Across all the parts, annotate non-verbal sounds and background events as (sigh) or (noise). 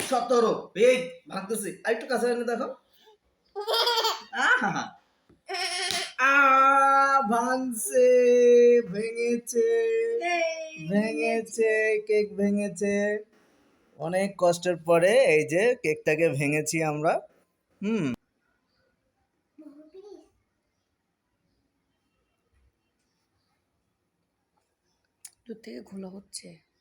সতেরো, এই ভাঙতেছি। আর একটু কাছে এনে দেখো। ভাঙছে, ভেঙেছে ভেঙেছে, কেক ভেঙেছে। অনেক কষ্টের পরে এই যে কেকটাকে ভেঙেছি আমরা। হুম। দূর থেকে খোলা হচ্ছে।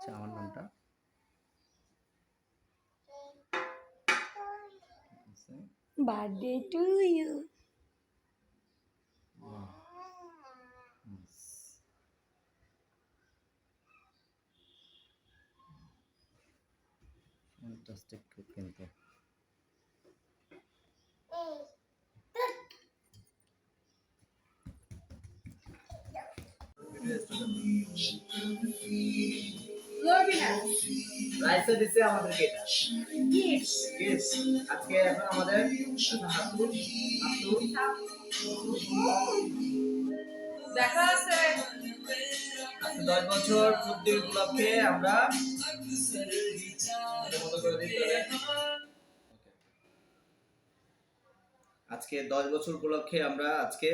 আচ্ছা আমার নামটা। বার্থডে টু ইউ ফ্যান্টাস্টিক কিন্তু। রাইসে দিছে আমাদেরকে এটা Yes, আজকে এখন আমাদের দেখা আছে। দশ বছর পূর্তি উপলক্ষে আমরা। আজকে দশ বছর উপলক্ষে আমরা আজকে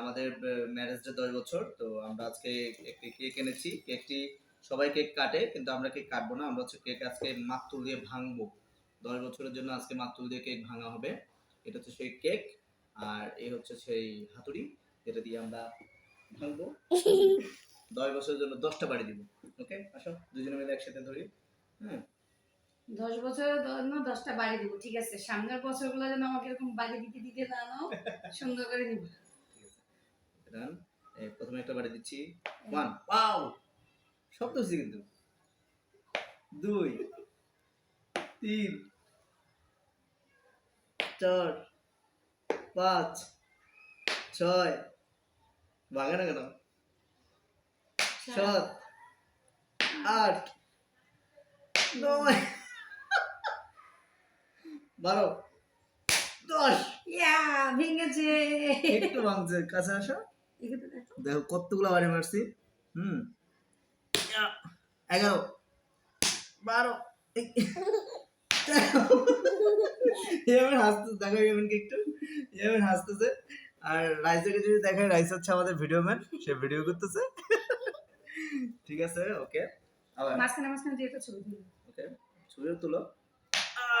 আমাদের ম্যারেজটা দশ বছর তো আমরা আজকে একটি কেক এনেছি। কেকটি সবাই কেক কাটে কিন্তু আমরা কেক কাটবো না আমরা হচ্ছে কেক আজকে মাতুল দিয়ে ভাঙবো। দশ বছরের জন্য আজকে মাতুল দিয়ে কেক ভাঙা হবে। এটা হচ্ছে সেই কেক আর এই হচ্ছে সেই হাতুড়ি যেটা দিয়ে আমরা ভাঙবো। (laughs) দশ বছরের জন্য দশটা বাড়ি দিব ওকে? আসো দুজনে মিলে একসাথে ধরি হ্যাঁ? দশ বছরের জন্য দশটা বাড়ি দিব ঠিক আছে? সামনের বছরগুলো যেন আমাকে এরকম বাড়ি দিতে দিতে না নাও সুন্দর করে দিব ঠিক আছে। প্রথমে একটা বাড়ি দিচ্ছি। ওয়ান ওয়াও শব্দ হচ্ছে কিন্তু। দুই তিন চার পাঁচ ছয় ভাঙে না কেন? সাত আট নয় বারো দশ। ইয়া ভেঙেছে। একটু ভাঙছে কাছে আসো। দেখো। কতগুলো বাড়ি মারছি। হুম। এগারো। বারো। এই, তেরো। এভাবে হাসতে দেখো এমনকি একটু এভাবে হাসতেছে। আর রাইসাকে যদি দেখায় রাইস হচ্ছে আমাদের ভিডিও ম্যান সে ভিডিও করতেছে। ঠিক আছে ওকে আবার মাঝখানে মাঝখানে দিয়ে একটা ছবি দিল ওকে ছবিও তুলো।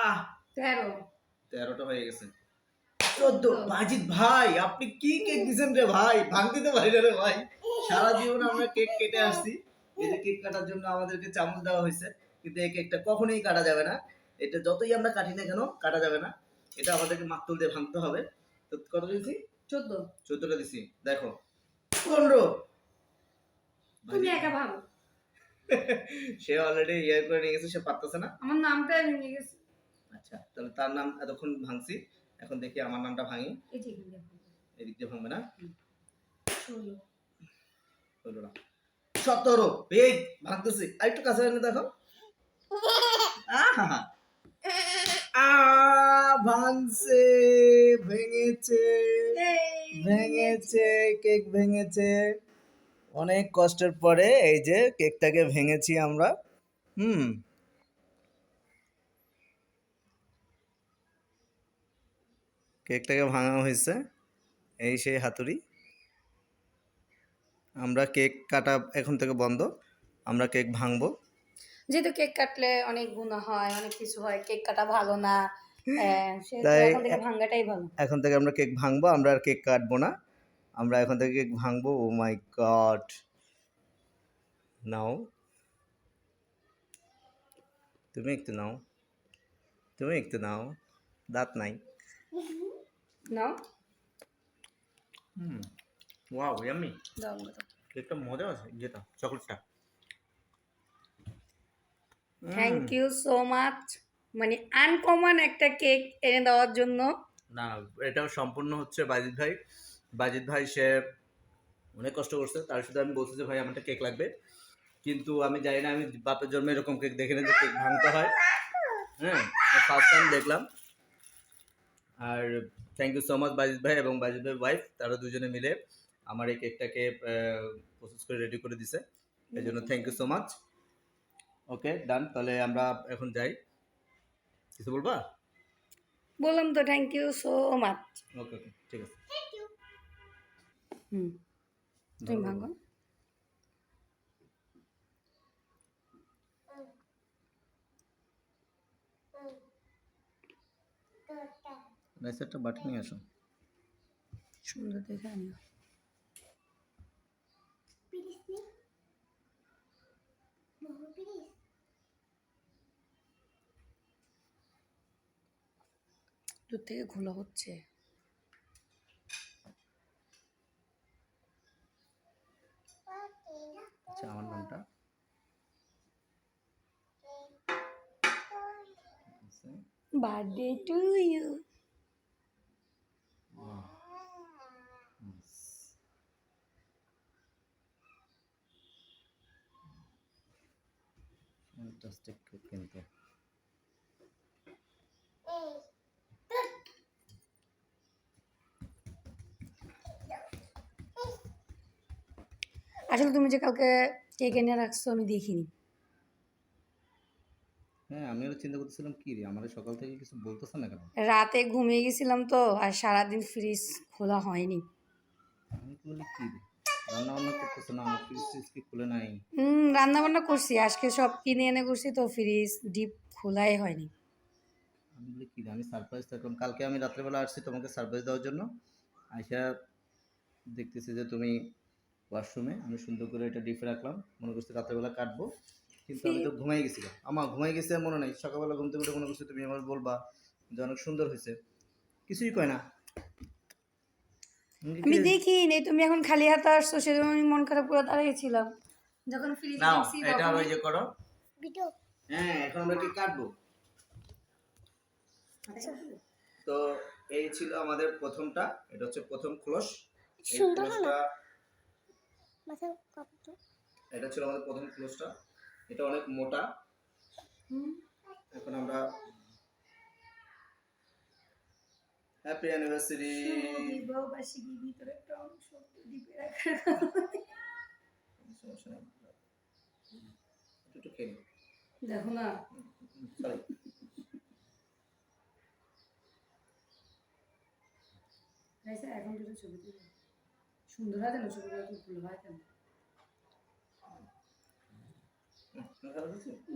আহ! তেরো। তেরোটা হয়ে গেছে। চোদ্দ। বাজিত ভাই আপনি কি কেক দিচ্ছেন রে ভাই? ভাঙতে তো পারি না রে ভাই। সারা জীবন আমরা কেক কেটে আসছি। এই যে কেক কাটার জন্য আমাদেরকে চামচ দেওয়া হয়েছে কিন্তু এই কেকটা কখনোই কাটা যাবে না। এটা যতই আমরা কাটি না কেন কাটা যাবে না। এটা আমাদেরকে মাতুল দিয়ে ভাঙতে হবে। তো কত দিয়েছি? চোদ্দ। চোদ্দটা দিছি। দেখো পনেরো। তুমি একা ভাবো (laughs) সে অলরেডি ইয়ার করে নিয়ে গেছে সে পারতেছে না। আমার নামটাই ভেঙে গেছে। আচ্ছা তাহলে তার নাম এতক্ষণ ভাঙছি। এখন দেখি আমার নামটা ভাঙি। এদিক দিয়ে ভাঙবে না? হলো না সতেরো। এই, ভাঙতেছি। আর একটু কাছে এনে দেখো! আ, ভাঙছে, ভেঙেছে ভেঙেছে, কেক ভেঙেছে। অনেক কষ্টের পরে এই যে কেকটাকে ভেঙেছি আমরা। হুম। কেকটাকে ভাঙা হয়েছে। এই সেই হাতুড়ি। আমরা কেক কাটা এখন থেকে বন্ধ আমরা কেক ভাঙবো। যেহেতু কেক কাটলে অনেক গুণা হয় অনেক কিছু হয় কেক কাটা ভালো না তাই- এখন থেকে ভাঙ্গাটাই ভালো। এখন থেকে আমরা কেক ভাঙবো আমরা আর কেক কাটবো না আমরা এখন থেকে কেক ভাঙবো ও মাই গড। নাও। তুমি একটু নাও। তুমি একটু নাও দাঁত নাই। নাও। হুম ওয়াও ইয়ামি দাও দাও। কেকটা মজা আছে যেটা চকলেটটা। থ্যাংক ইউ সো মাচ মানে আনকমন একটা কেক এনে দেওয়ার জন্য। না এটাও সম্পূর্ণ হচ্ছে বাজিত ভাই। বাজিত ভাই সে অনেক কষ্ট করছে। তার সাথে আমি বলছি যে ভাই আমার একটা কেক লাগবে। কিন্তু আমি জানি না আমি বাপের জন্মে এরকম কেক দেখি না যে কেক ভাঙতে হয়। হ্যাঁ ফার্স্ট টাইম দেখলাম। আর thank you so much Bajit ভাই এবং বাজিত ভাই ওয়াইফ তারা দুজনে মিলে। আমার এই কেকটাকে প্রসেস করে রেডি করে দিছে। এই জন্য thank you so much okay done তাহলে আমরা এখন যাই। কিছু বলবা? বললাম তো thank you so much okay okay ঠিক আছে। হুম। তুমি ভাঙো। নাইস একটা বাটি নিয়ে আসো। সুন্দর দেখে আনিও। দূর থেকে ঘোলা হচ্ছে। আচ্ছা আমার নামটা? বার্থডে টু ইউ ফ্যান্টাস্টিক কিন্তু। আসলে তুমি যে কালকে কেক এনে রাখছো আমি দেখিনি। হ্যাঁ আমিও চিন্তা করতেছিলাম কি রে আমার সকাল থেকে কিছু বলতেছে না কেন? রাতে ঘুমিয়ে গেছিলাম তো আর সারাদিন ফ্রিজ খোলা হয়নি। আমি বলি কি রে রান্না বান্না করতেছে না? আমার ফ্রিজ ট্রিজ কি খুলে নাই? হুম রান্না বান্না করছি আজকে সব কিনে এনে করছি তো ফ্রিজ ডিপ খোলাই হয়নি। আমি বলি কি রে আমি সারপ্রাইজ থাকলাম কালকে আমি রাত্রেবেলা আসছি তোমাকে সারপ্রাইজ দেওয়ার জন্য? আইসা দেখতেছি যে তুমি ওয়াশরুমে আমি সুন্দর করে এটা ডিপে রাখলাম। মনে করছি রাত্রেবেলা কাটবো। কিন্তু আমি তো ঘুমাই গেছিলাম আমার ঘুমাই গেছে মনে নাই। সকালবেলা ঘুম থেকে উঠে মনে করছি তুমি আমার বলবা যে অনেক সুন্দর হয়েছে। কিছুই কয় না। আমি দেখি নেই তুমি এখন খালি হাতে আসছো সেজন্য আমি মন খারাপ করে দাঁড়িয়েছিলাম যখন ফ্রিজ নাও দেখছি এটা ওই যে করো। হ্যাঁ এখন আমরা কি কাটবো? তো এই ছিল আমাদের প্রথমটা। এটা হচ্ছে প্রথম ক্লোশ ক্লোশটা এটা ছিল আমাদের প্রথম ক্লোজটা। এটা অনেক মোটা। এখন আমরা হ্যাপি অ্যানিভার্সারি বিবাহবার্ষিকীর ভিতরে একটা অংশ ডিপে রাখা সমস্যা নেই। একটু একটু খেয়ে দেখো না। সরি এখন দুটো ছবি তুলে। সুন্দর হয় কেন ছবিগুলো ভুল হয় কেন?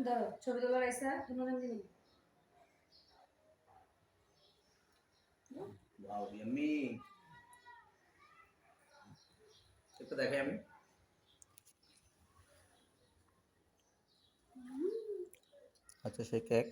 দাও ছবি তোলা রাইসা তোমার নাম জানি ওয়াও ইয়াম্মি একটু দেখাই আমি। আচ্ছা সেই কেক